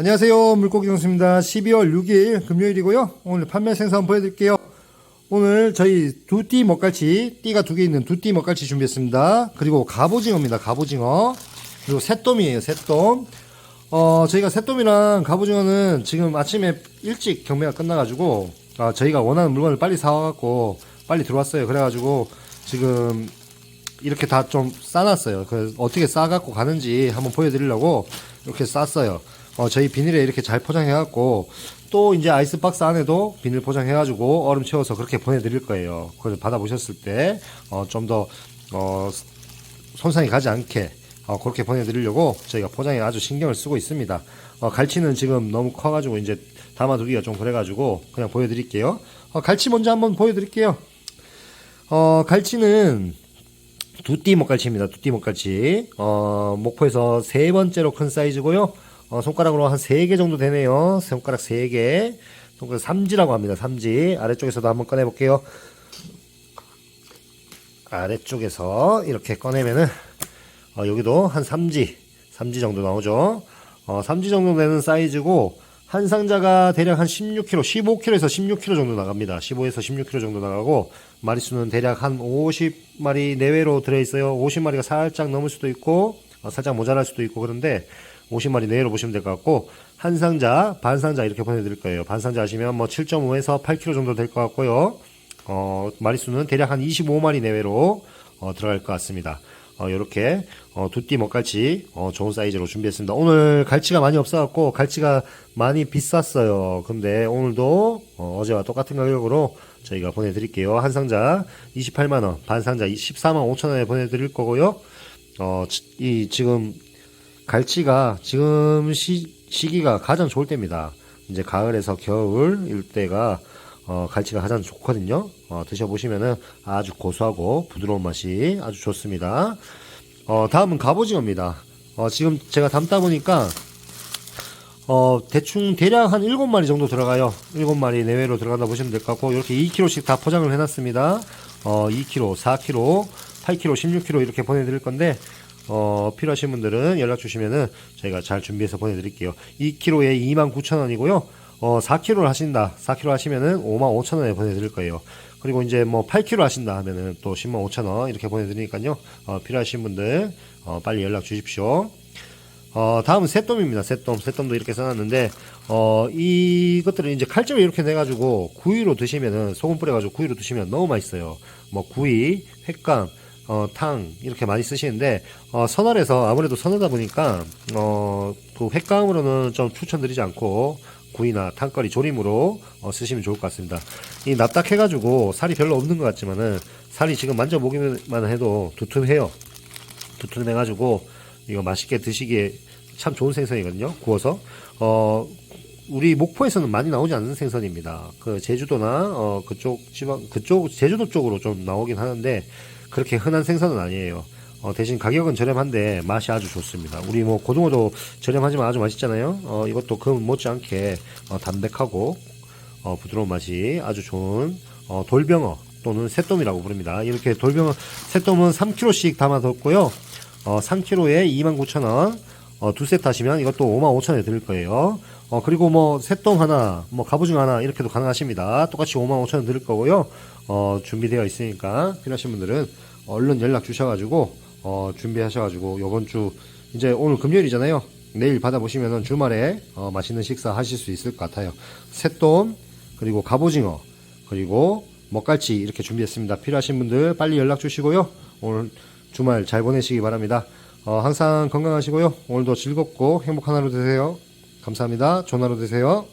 안녕하세요. 물고기 정수입니다. 12월 6일 금요일이고요. 오늘 판매 생산 보여드릴게요. 오늘 저희 두띠 먹갈치, 띠가 두 개 있는 두띠 먹갈치 준비했습니다. 그리고 갑오징어입니다. 갑오징어. 그리고 새돔이에요. 새돔. 어, 저희가 새돔이랑 갑오징어는 지금 아침에 일찍 경매가 끝나가지고, 아, 저희가 원하는 물건을 빨리 사와갖고, 빨리 들어왔어요. 그래가지고, 지금 이렇게 다 좀 싸놨어요. 그 어떻게 싸갖고 가는지 한번 보여드리려고 이렇게 쌌어요. 어, 저희 비닐에 이렇게 잘 포장해갖고 또 이제 아이스박스 안에도 비닐 포장해가지고 얼음 채워서 그렇게 보내드릴 거예요. 그래서 받아보셨을 때, 어, 좀 더, 어, 손상이 가지 않게 어, 그렇게 보내드리려고 저희가 포장에 아주 신경을 쓰고 있습니다. 어, 갈치는 지금 너무 커가지고 이제 담아두기가 좀 그래가지고 그냥 보여드릴게요. 어, 갈치 먼저 한번 보여드릴게요. 어, 갈치는 두띠 목갈치입니다. 두띠 목갈치. 어, 목포에서 세 번째로 큰 사이즈고요. 어, 손가락으로 한세개 정도 되네요. 손가락 세 개. 손가락 삼지라고 합니다. 삼지. 아래쪽에서도 한번 꺼내 볼게요. 아래쪽에서 이렇게 꺼내면은 어, 여기도 한 3지, 3지 정도 나오죠. 어, 3지 정도 되는 사이즈고 한 상자가 대략 한 16kg, 15kg에서 16kg 정도 나갑니다. 15에서 16kg 정도 나가고 마리수는 대략 한 50마리 내외로 들어있어요. 50마리가 살짝 넘을 수도 있고 어, 살짝 모자랄 수도 있고 그런데 50마리 내외로 보시면 될 것 같고 한 상자, 반 상자 이렇게 보내드릴 거예요. 반 상자 하시면 뭐 7.5에서 8kg 정도 될 것 같고요. 어, 마리수는 대략 한 25마리 내외로 어, 들어갈 것 같습니다. 어, 요렇게, 어, 두띠 먹갈치, 어, 좋은 사이즈로 준비했습니다. 오늘 갈치가 많이 없어갖고, 갈치가 많이 비쌌어요. 근데 오늘도, 어, 제와 똑같은 가격으로 저희가 보내드릴게요. 한 상자 28만원, 반 상자 14만 5천원에 보내드릴 거고요. 어, 지- 이, 지금, 갈치가 지금 시, 시기가 가장 좋을 때입니다. 이제 가을에서 겨울 일때가 어, 갈치가 가장 좋거든요. 어, 드셔보시면은 아주 고소하고 부드러운 맛이 아주 좋습니다. 어, 다음은 갑오징어입니다. 어, 지금 제가 담다 보니까 어, 대충 대략 한 7마리 정도 들어가요. 7마리 내외로 들어간다 보시면 될 것 같고, 이렇게 2kg씩 다 포장을 해놨습니다. 어, 2kg, 4kg, 8kg, 16kg 이렇게 보내드릴 건데, 어, 필요하신 분들은 연락 주시면은 저희가 잘 준비해서 보내드릴게요. 2kg에 29,000원이고요. 어, 4kg를 하신다. 4kg 하시면은 55,000원에 보내드릴 거예요. 그리고 이제 뭐 8kg 하신다 하면은 또 105,000원 이렇게 보내드리니까요. 어, 필요하신 분들, 어, 빨리 연락 주십시오. 어, 다음은 새돔입니다. 새돔. 새돔도 이렇게 써놨는데, 어, 이것들을 이제 칼집을 이렇게 내가지고 구이로 드시면은, 소금 뿌려가지고 구이로 드시면 너무 맛있어요. 뭐, 구이, 횟감, 어, 탕, 이렇게 많이 쓰시는데, 어, 선알에서 아무래도 선하다 보니까, 어, 그 횟감으로는 좀 추천드리지 않고, 구이나 탕거리 조림으로 어, 쓰시면 좋을 것 같습니다. 이 납작해가지고 살이 별로 없는 것 같지만은, 살이 지금 만져보기만 해도 두툼해요. 두툼해가지고 이거 맛있게 드시기에 참 좋은 생선이거든요. 구워서 어 우리 목포에서는 많이 나오지 않는 생선입니다. 그 제주도나 어 그쪽 지방 그쪽 제주도 쪽으로 좀 나오긴 하는데 그렇게 흔한 생선은 아니에요. 어 대신 가격은 저렴한데 맛이 아주 좋습니다. 우리 뭐 고등어도 저렴하지만 아주 맛있잖아요. 어 이것도 그 못지않게 어 담백하고 어, 부드러운 맛이 아주 좋은 어, 돌병어 또는 새돔이라고 부릅니다. 이렇게 돌병어 새돔은 3kg씩 담아뒀고요. 어, 3kg에 29,000원. 어, 두 세트 하시면 이것도 55,000원에 드릴 거예요. 어, 그리고 뭐 새돔 하나, 뭐 갑오징어 하나 이렇게도 가능하십니다. 똑같이 55,000원 드릴 거고요. 어, 준비되어 있으니까 필요하신 분들은 얼른 연락 주셔가지고 어, 준비하셔가지고 요번 주 이제 오늘 금요일이잖아요. 내일 받아보시면은 주말에 어, 맛있는 식사 하실 수 있을 것 같아요. 새돔 그리고 갑오징어 그리고 먹갈치 이렇게 준비했습니다. 필요하신 분들 빨리 연락 주시고요. 오늘 주말 잘 보내시기 바랍니다. 어, 항상 건강하시고요. 오늘도 즐겁고 행복한 하루 되세요. 감사합니다. 하루 되세요.